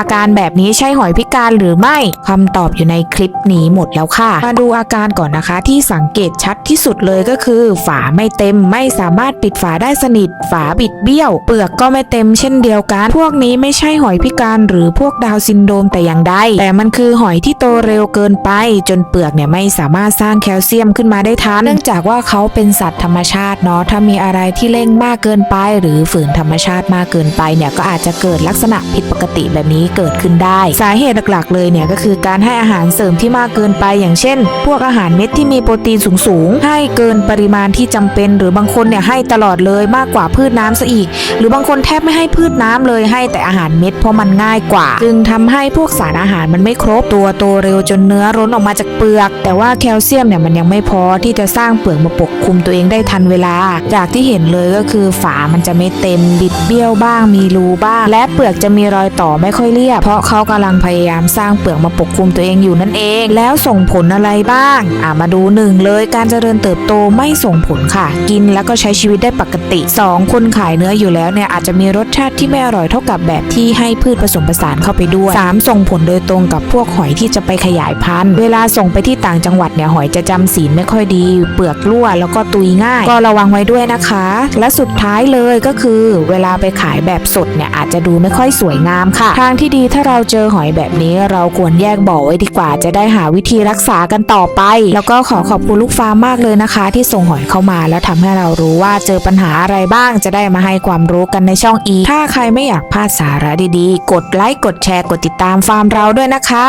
อาการแบบนี้ใช่หอยพิการหรือไม่คำตอบอยู่ในคลิปนี้หมดแล้วค่ะ มาดูอาการก่อนนะคะที่สังเกตชัดที่สุดเลยก็คือ ฝาไม่เต็มไม่สามารถปิดฝาได้สนิท ฝาบิดเบี้ยว เปลือกก็ไม่เต็มเช่นเดียวกัน พวกนี้ไม่ใช่หอยพิการหรือพวกดาวซินโดรมแต่อย่างใดแต่มันคือหอยที่โตเร็วเกินไป จนเปลือกเนี่ยไม่สามารถสร้างแคลเซียมขึ้นมาได้ทันเนื่องจากว่าเขาเป็นสัตว์ธรรมชาติเนาะถ้ามีอะไรที่เร่งมากเกินไป หรือฝืนธรรมชาติมากเกินไปเนี่ยก็อาจจะเกิดลักษณะผิดปกติแบบนี้เกิดขึ้นได้ สาเหตุหลักๆ เลยเนี่ยก็คือการให้อาหารเสริมที่มากเกินไป อย่างเช่น พวกอาหารเม็ดที่มีโปรตีนสูงๆให้เกินปริมาณที่จำเป็น หรือบางคนเนี่ยให้ตลอดเลยมากกว่าพืชน้ำซะอีก หรือบางคนแทบไม่ให้พืชน้ำเลยให้แต่อาหารเม็ดเพราะมันง่ายกว่า จึงทำให้พวกสารอาหารมันไม่ครบตัวโตเร็วจนเนื้อร้นออกมาจากเปลือก แต่ว่าแคลเซียมเนี่ยมันยังไม่พอที่จะสร้างเปลือกมาปกคลุมตัวเองได้ทันเวลา จากที่เห็นเลยก็คือฝามันจะไม่เต็มบิดเบี้ยวบ้างมีรูบ้าง และเปลือกจะมีรอยต่อไม่ค่อยเรียบ เพราะเขากำลังพยายามสร้างเปลือกมาปกคลุมตัวเองอยู่นั่นเอง แล้วส่งผลอะไรบ้าง อ่ามาดูหนึ่งเลยการเจริญเติบโตไม่ส่งผลค่ะ กินแล้วก็ใช้ชีวิตได้ปกติ 2 คนขายเนื้ออยู่แล้วเนี่ยอาจจะมีรสชาติที่ไม่อร่อยเท่ากับแบบที่ให้พืชผสมผสานเข้าไปด้วย 3 ส่งผลโดยตรงกับพวกหอยที่จะไปขยายพันธุ์ เวลาส่งไปที่ต่างจังหวัดเนี่ยหอยจะจำศีลไม่ค่อยดี เปลือกรั่วแล้วก็ตุยง่าย ก็ระวังไว้ด้วยนะคะ และสุดท้ายเลยก็คือ เวลาไปขายแบบสดเนี่ยอาจจะดูไม่ค่อยสวยงามค่ะ ทางที่ที่ดีถ้าเราเจอหอยแบบนี้เราควรแยกบ่อไว้ดีกว่าจะได้หาวิธีรักษากันต่อไป แล้วก็ขอขอบคุณลูกฟาร์มมากเลยนะคะ ที่ส่งหอยเข้ามา แล้วทำให้เรารู้ว่าเจอปัญหาอะไรบ้างจะได้มาให้ความรู้กันในช่องอีถ้าใครไม่อยากพลาดสาระดีๆ กดไลค์กดแชร์กดติดตามฟาร์มเราด้วยนะคะ